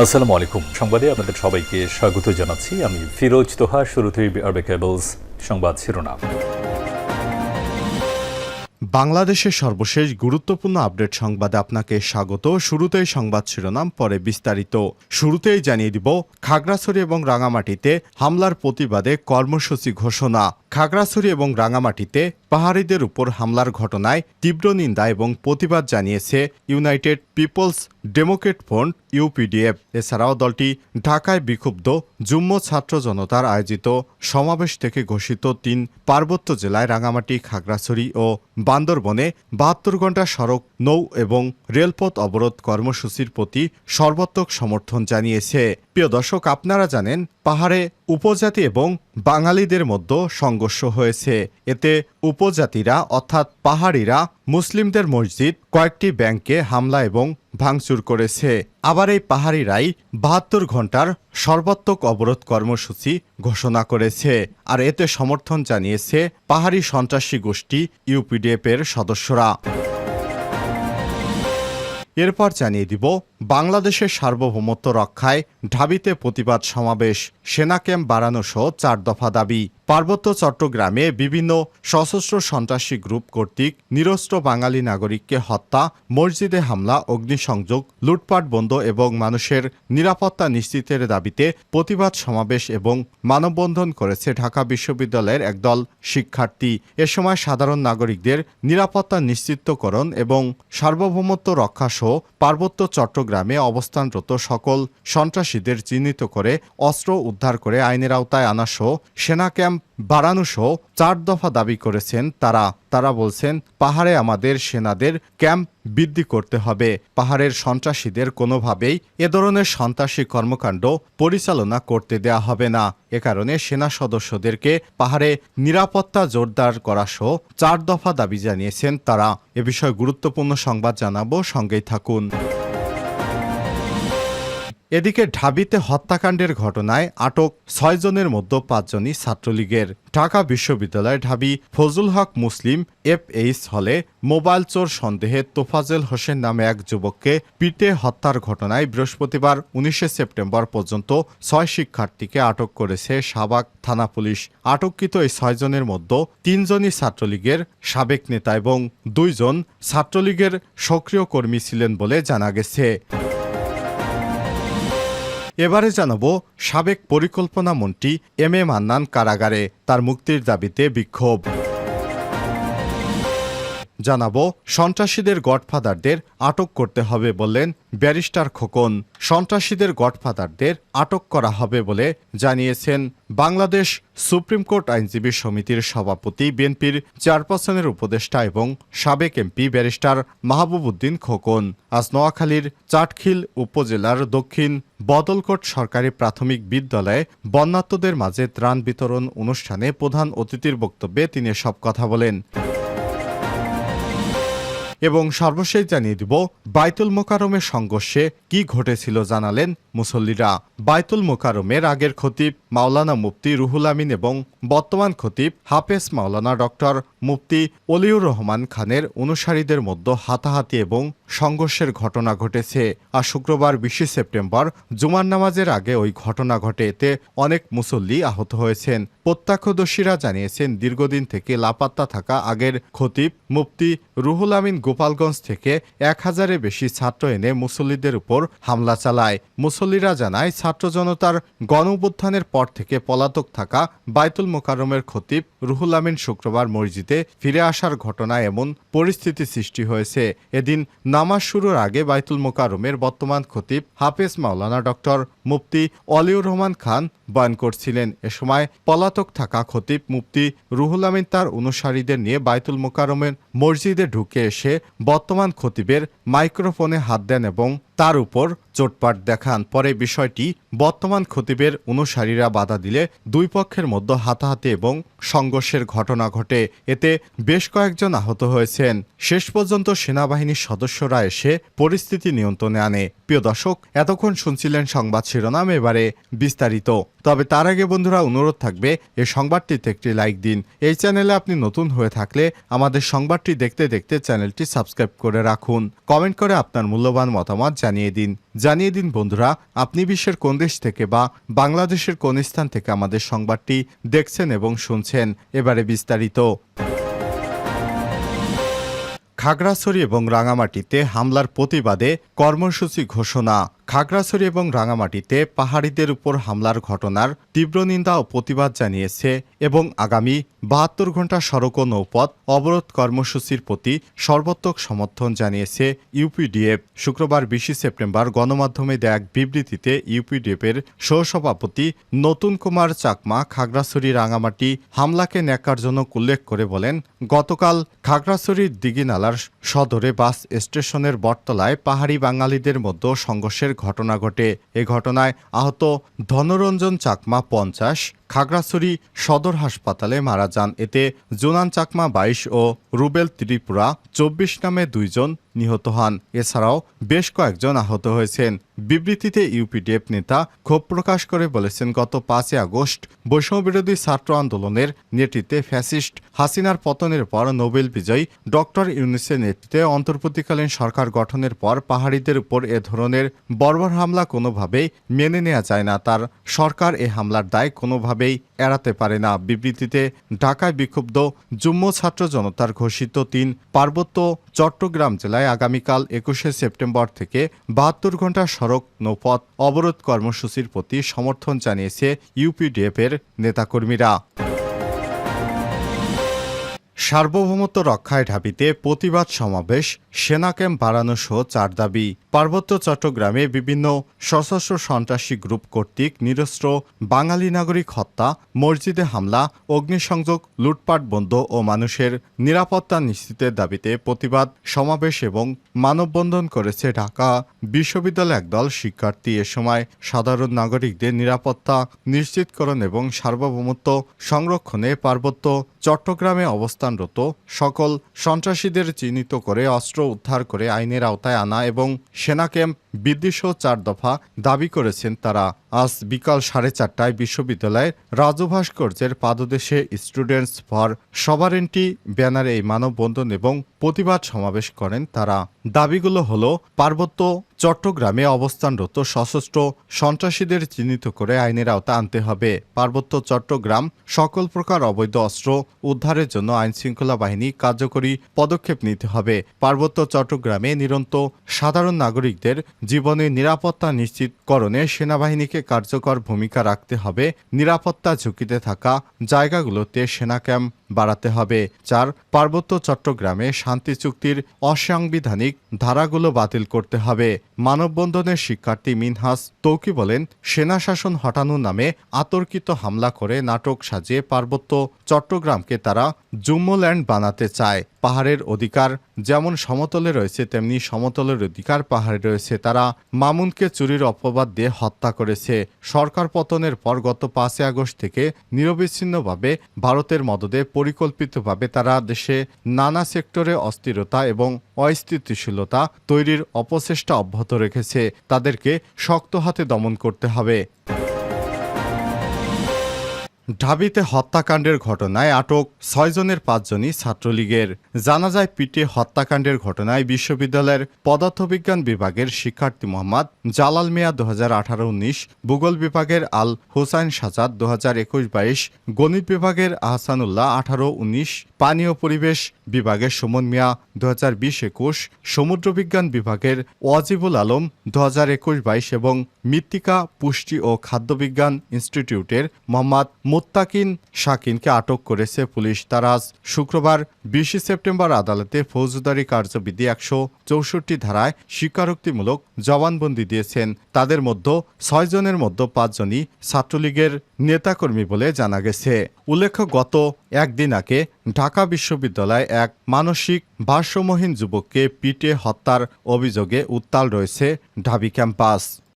আসসালামু আলাইকুম। সংবাদে আপনাদের সবাইকে স্বাগত জানাচ্ছি। আমি ফিরোজ তোহা, শুরুতেই আরবে কেবলস সংবাদ শিরোনাম। বাংলাদেশের সর্বশেষ গুরুত্বপূর্ণ আপডেট সংবাদে আপনাকে স্বাগত। শুরুতেই সংবাদ শিরোনাম, পরে বিস্তারিত। শুরুতেই জানিয়ে দিব, খাগড়াছড়ি এবং রাঙামাটিতে হামলার প্রতিবাদে কর্মসূচি ঘোষণা। খাগড়াছড়ি এবং রাঙামাটিতে পাহাড়িদের উপর হামলার ঘটনায় তীব্র নিন্দা এবং প্রতিবাদ জানিয়েছে United People's Democrat Front, UPDF. এছাড়াও দলটি ঢাকায় বিক্ষুব্ধ যুম্ম ছাত্র জনতার আয়োজিত সমাবেশ থেকে ঘোষিত তিন পার্বত্য জেলায় রাঙামাটি, খাগড়াছড়ি ও বান্দরবনে বাহাত্তর ঘণ্টা সড়ক, নৌ এবং রেলপথ অবরোধ কর্মসূচির প্রতি সর্বাত্মক সমর্থন জানিয়েছে। প্রিয় দর্শক, আপনারা জানেন পাহাড়ে উপজাতি এবং বাঙালিদের মধ্যে সংঘর্ষ হয়েছে। এতে উপজাতিরা অর্থাৎ পাহাড়িরা মুসলিমদের মসজিদ, কয়েকটি ব্যাংকে হামলা এবং ভাঙচুর করেছে। আবার এই পাহাড়িরাই বাহাত্তর ঘণ্টার সর্বাত্মক অবরোধ কর্মসূচি ঘোষণা করেছে। আর এতে সমর্থন জানিয়েছে পাহাড়ি সন্ত্রাসী গোষ্ঠী ইউপিডিএফ এর সদস্যরা। এরপর জানিয়ে দিব, বাংলাদেশের সার্বভৌমত্ব রক্ষায় ঢাবিতে প্রতিবাদ সমাবেশ, সেনা ক্যাম্প বাড়ানো সহ চার দফা দাবি। পার্বত্য চট্টগ্রামে বিভিন্ন সশস্ত্র সন্ত্রাসী গ্রুপ কর্তৃক নিরস্ত্র বাঙালি নাগরিককে হত্যা, মসজিদে হামলা, অগ্নিসংযোগ, লুটপাট বন্ধ এবং মানুষের নিরাপত্তা নিশ্চিতের দাবিতে প্রতিবাদ সমাবেশ এবং মানববন্ধন করেছে ঢাকা বিশ্ববিদ্যালয়ের একদল শিক্ষার্থী। এ সময় সাধারণ নাগরিকদের নিরাপত্তা নিশ্চিতকরণ এবং সার্বভৌমত্ব রক্ষা সহ পার্বত্য চট্টগ্রামে অবস্থানরত সকল সন্ত্রাসীদের চিহ্নিত করে অস্ত্র উদ্ধার করে আইনের আওতায় আনা সহ সেনা ক্যাম্প বাড়ানো সহ চার দফা দাবি করেছেন তারা। তারা বলছেন, পাহাড়ে আমাদের সেনাদের ক্যাম্প বৃদ্ধি করতে হবে। পাহাড়ের সন্ত্রাসীদের কোনোভাবেই এ ধরনের সন্ত্রাসী কর্মকাণ্ড পরিচালনা করতে দেয়া হবে না। এ কারণে সেনা সদস্যদেরকে পাহাড়ে নিরাপত্তা জোরদার করা সহ চার দফা দাবি জানিয়েছেন তারা। এ বিষয়ে গুরুত্বপূর্ণ সংবাদ জানাব, সঙ্গেই থাকুন। এদিকে ঢাবিতে হত্যাকাণ্ডের ঘটনায় আটক ছয়জনের মধ্যে পাঁচজনই ছাত্রলীগের। ঢাকা বিশ্ববিদ্যালয় ঢাবি ফজল হক মুসলিম এফএইচ হলে মোবাইল চোর সন্দেহে তোফাজেল হোসেন নামে এক যুবককে পিটে হত্যার ঘটনায় বৃহস্পতিবার উনিশে সেপ্টেম্বর পর্যন্ত ছয় শিক্ষার্থীকে আটক করেছে সাবাক থানা পুলিশ। আটককৃত এই ছয়জনের মধ্যে তিনজনই ছাত্রলীগের সাবেক নেতা এবং দুইজন ছাত্রলীগের সক্রিয় কর্মী ছিলেন বলে জানা গেছে। এবারে জানাব সাবেক পরিকল্পনা মন্ত্রী এম এ মান্নান কারাগারে তার মুক্তির দাবিতে বিক্ষোভ। জানাব, সন্ত্রাসীদের গডফাদারদের আটক করতে হবে বললেন ব্যারিস্টার খোকন। সন্ত্রাসীদের গডফাদারদের আটক করা হবে বলে জানিয়েছেন বাংলাদেশ সুপ্রিম কোর্ট আইনজীবী সমিতির সভাপতি বিএনপির চেয়ারপারসনের উপদেষ্টা এবং সাবেক এমপি ব্যারিস্টার মাহবুব উদ্দিন খোকন। আজ নোয়াখালীর চাটখিল উপজেলার দক্ষিণ বদলকোট সরকারি প্রাথমিক বিদ্যালয়ে বন্যাত্মদের মাঝে ত্রাণ বিতরণ অনুষ্ঠানে প্রধান অতিথির বক্তব্যে তিনি সব কথা বলেন। এবং সর্বশেষ জানিয়ে দিব বাইতুল মোকারমের সংঘর্ষে কি ঘটেছিল জানালেন মুসল্লিরা। বাইতুল মোকারমের আগের খতিব মাওলানা মুফতি রুহুল আমিন এবং বর্তমান খতিব হাফেজ মাওলানা ডক্টর মুফতি অলিউর রহমান খানের অনুসারীদের মধ্যে হাতাহাতি এবং সংঘর্ষের ঘটনা ঘটেছে। আর শুক্রবার বিশে সেপ্টেম্বর জুমার নামাজের আগে ওই ঘটনা ঘটে এতে অনেক মুসল্লি আহত হয়েছেন। প্রত্যক্ষদর্শীরা জানিয়েছেন, দীর্ঘদিন থেকে লাপাত্তা থাকা আগের খতিব মুফতি রুহুল আমিন গোপালগঞ্জ থেকে এক হাজারের বেশি ছাত্র এনে মুসল্লিদের উপর হামলা চালায়। মুসল্লিরা জানায়, ছাত্র জনতার গণ পর থেকে পলাতক থাকা বাইতুল মোকারমের খতিব রুহুল আমিন শুক্রবার মসজিদে ফিরে আসার ঘটনায় এমন পরিস্থিতি সৃষ্টি হয়েছে। এদিন নামাজ শুরুর আগে বাইতুল মোকারমের বর্তমান খতিব হাফেজ মাওলানা ডক্টর মুফতি অলিউর রহমান খান বয়ান করছিলেন। এ সময় পলাতক থাকা খতিব মুফতি রুহুল আমিন তার অনুসারীদের নিয়ে বাইতুল মোকারমের মসজিদে ঢুকে এসে বর্তমান খতিবের মাইক্রোফোনে হাত দেন এবং তার উপর চোটপাট দেখান। পরে বিষয়টি বর্তমান খতিবের অনুসারীরা বাধা দিলে দুই পক্ষের মধ্যে হাতাহাতি এবং সংঘর্ষের ঘটনা ঘটে। এতে বেশ কয়েকজন আহত হয়েছেন। শেষ পর্যন্ত সেনাবাহিনীর সদস্যরা এসে পরিস্থিতি নিয়ন্ত্রণে আনে। প্রিয় দর্শক, এতক্ষণ শুনছিলেন সংবাদ শিরোনাম, এবারে বিস্তারিত। তবে তার আগে বন্ধুরা, অনুরোধ থাকবে, এই সংবাদটিতে একটি লাইক দিন। এই চ্যানেলে আপনি নতুন হয়ে থাকলে আমাদের সংবাদটি দেখতে দেখতে চ্যানেলটি সাবস্ক্রাইব করে রাখুন। কমেন্ট করে আপনার মূল্যবান মতামত জানিয়ে দিন। জানিয়ে দিন বন্ধুরা, আপনি বিশ্বের কোন দেশ থেকে বা বাংলাদেশের কোন স্থান থেকে আমাদের সংবাদটি দেখছেন এবং শুনছেন। এবারে বিস্তারিত। খাগড়াছড়ি এবং রাঙামাটিতে হামলার প্রতিবাদে কর্মসূচি ঘোষণা। খাগড়াছড়ি এবং রাঙামাটিতে পাহাড়িদের উপর হামলার ঘটনার তীব্র নিন্দা ও প্রতিবাদ জানিয়েছে এবং আগামী বাহাত্তর ঘণ্টা সড়ক ও নৌপথ অবরোধ কর্মসূচির প্রতি সর্বাত্মক সমর্থন জানিয়েছে ইউপিডিএফ। শুক্রবার বিশে সেপ্টেম্বর গণমাধ্যমে দেয়া এক বিবৃতিতে ইউপিডিএফের সহসভাপতি নতুন কুমার চাকমা খাগড়াছড়ি রাঙামাটি হামলাকে ন্যাক্কারজনক উল্লেখ করে বলেন, গতকাল খাগড়াছড়ির দিঘিনালার সদরে বাস স্টেশনের বটতলায় পাহাড়ি বাঙালিদের মধ্যে সংঘর্ষের ঘটনা ঘটে। এ ঘটনায় আহত ধনরঞ্জন চাকমা পঞ্চাশ খাগড়াছড়ি সদর হাসপাতালে মারা যান। এতে জোনান চাকমা বাইশ ও রুবেল ত্রিপুরা চব্বিশ নামে দুইজন নিহত হন। এছাড়াও বেশ কয়েকজন আহত হয়েছেন। বিবৃতিতে ইউপিডিএফ নেতা ক্ষোভ প্রকাশ করে বলেছেন, গত পাঁচই আগস্ট বৈষম্যবিরোধী ছাত্র আন্দোলনের নেতৃত্বে ফ্যাসিস্ট হাসিনার পতনের পর নোবেল বিজয়ী ডক্টর ইউনিসের নেতৃত্বে অন্তর্বর্তীকালীন সরকার গঠনের পর পাহাড়িদের উপর এ ধরনের বর্বর হামলা কোনোভাবেই মেনে নেওয়া যায় না। তার সরকার এ হামলার দায় কোনোভাবেই এড়াতে পারে না। বিবৃতিতে ঢাকায় বিক্ষুব্ধ যুম্ম ছাত্র জনতার ঘোষিত তিন পার্বত্য চট্টগ্রাম জেলায় আগামীকাল একুশে সেপ্টেম্বর থেকে বাহাত্তর ঘণ্টা সড়ক নৌপথ অবরোধ কর্মসূচির প্রতি সমর্থন জানিয়েছে ইউপিডিএফ এর নেতাকর্মীরা। সার্বভৌমত্ব রক্ষায় ঢাবিতে প্রতিবাদ সমাবেশ, সেনা ক্যাম্প বাড়ানো সহ চার দাবি। পার্বত্য চট্টগ্রামে বিভিন্ন সশস্ত্র সন্ত্রাসী গ্রুপ কর্তৃক নিরস্ত্র, বাঙালি নাগরিক হত্যা, মসজিদে হামলা, অগ্নিসংযোগ, লুটপাট বন্ধ ও মানুষের নিরাপত্তা নিশ্চিতের দাবিতে প্রতিবাদ সমাবেশ এবং মানববন্ধন করেছে ঢাকা বিশ্ববিদ্যালয় একদল শিক্ষার্থী। এ সময় সাধারণ নাগরিকদের নিরাপত্তা নিশ্চিতকরণ এবং সার্বভৌমত্ব সংরক্ষণে পার্বত্য চট্টগ্রামে অবস্থানরত সকল সন্ত্রাসীদের চিহ্নিত করে অস্ত্র উদ্ধার করে আইনের আওতায় আনা এবং সেনা ক্যাম্প বিদ্বেষও চার দফা দাবি করেছেন তারা। আজ বিকাল সাড়ে চারটায় বিশ্ববিদ্যালয়ের রাজু ভাস্কর্যের পাদদেশে স্টুডেন্টস ফর সভারেন্টি ব্যানারে এই মানববন্ধন এবং প্রতিবাদ সমাবেশ করেন তারা। দাবিগুলো হলো, পার্বত্য চট্টগ্রামে অবস্থানরত সশস্ত্র সন্ত্রাসীদের চিহ্নিত করে আইনের আওতা আনতে হবে। পার্বত্য চট্টগ্রাম সকল প্রকার অবৈধ অস্ত্র উদ্ধারের জন্য আইন শৃঙ্খলা বাহিনী কার্যকরী পদক্ষেপ নিতে হবে। পার্বত্য চট্টগ্রামে নিরন্তর সাধারণ নাগরিকদের জীবনের নিরাপত্তা নিশ্চিতকরণে সেনাবাহিনীকে কার্যকর ভূমিকা রাখতে হবে। নিরাপত্তা ঝুঁকিতে থাকা জায়গাগুলোতে সেনা ক্যাম্প বাড়াতে হবে চার পার্বত্য চট্টগ্রামে শান্তি চুক্তির অসাংবিধানিক ধারাগুলো বাতিল করতে হবে। মানববন্ধনের শিক্ষার্থী মিনহাস তৌকি বলেন সেনা শাসন হটানোর নামে আতর্কিত হামলা করে নাটক সাজিয়ে পার্বত্য চট্টগ্রামকে তারা জুম্মোল্যান্ড বানাতে চায়। পাহাড়ের অধিকার যেমন সমতলে রয়েছে, তেমনি সমতলের অধিকার পাহাড়ে রয়েছে। তারা মামুনকে চুরির অপবাদ দিয়ে হত্যা করেছে। সরকার পতনের পর গত পাঁচই আগস্ট থেকে নিরবিচ্ছিন্নভাবে ভারতের মদদে পরিকল্পিতভাবে তারা দেশে নানা সেক্টরে অস্থিরতা এবং অস্থিতিশীলতা তৈরির অপচেষ্টা অব্যাহত রেখেছে। তাদেরকে শক্ত হাতে দমন করতে হবে। ঢাবিতে হত্যাকাণ্ডের ঘটনায় আটক ছয়জনের পাঁচজনই ছাত্রলীগের। জানা যায়, পিটে হত্যাকাণ্ডের ঘটনায় বিশ্ববিদ্যালয়ের পদার্থবিজ্ঞান বিভাগের শিক্ষার্থী মোহাম্মদ জালাল মিয়া দু হাজার আঠারো উনিশ, ভূগোল বিভাগের আল হোসাইন সাজাদ দু হাজার একুশ বাইশ, গণিত বিভাগের আহসানুল্লাহ আঠারো উনিশ পানীয় পরিবেশ বিভাগের সুমন মিয়া দু হাজার বিশ একুশ সমুদ্রবিজ্ঞান বিভাগের ওয়াজিবুল আলম দু হাজার একুশ বাইশ এবং মৃত্তিকা, পুষ্টি ও খাদ্যবিজ্ঞান ইনস্টিটিউটের মোহাম্মদ মুত্তাকিন শাকিনকে আটক করেছে পুলিশ। তারা আজ শুক্রবার বিশে সেপ্টেম্বর আদালতে ফৌজদারি কার্যবিধি একশো চৌষট্টি ধারায় স্বীকারোক্তিমূলক জবানবন্দি দিয়েছেন। তাদের মধ্যে ছয়জনের মধ্যে পাঁচজনই ছাত্রলীগের নেতাকর্মী বলে জানা গেছে। উল্লেখ্য, গত একদিন আগে ঢাকা বিশ্ববিদ্যালয়ে এক মানসিক ভারসাম্যহীন যুবককে পিটে হত্যার অভিযোগে উত্তাল রয়েছে ঢাবি ক্যাম্পাস।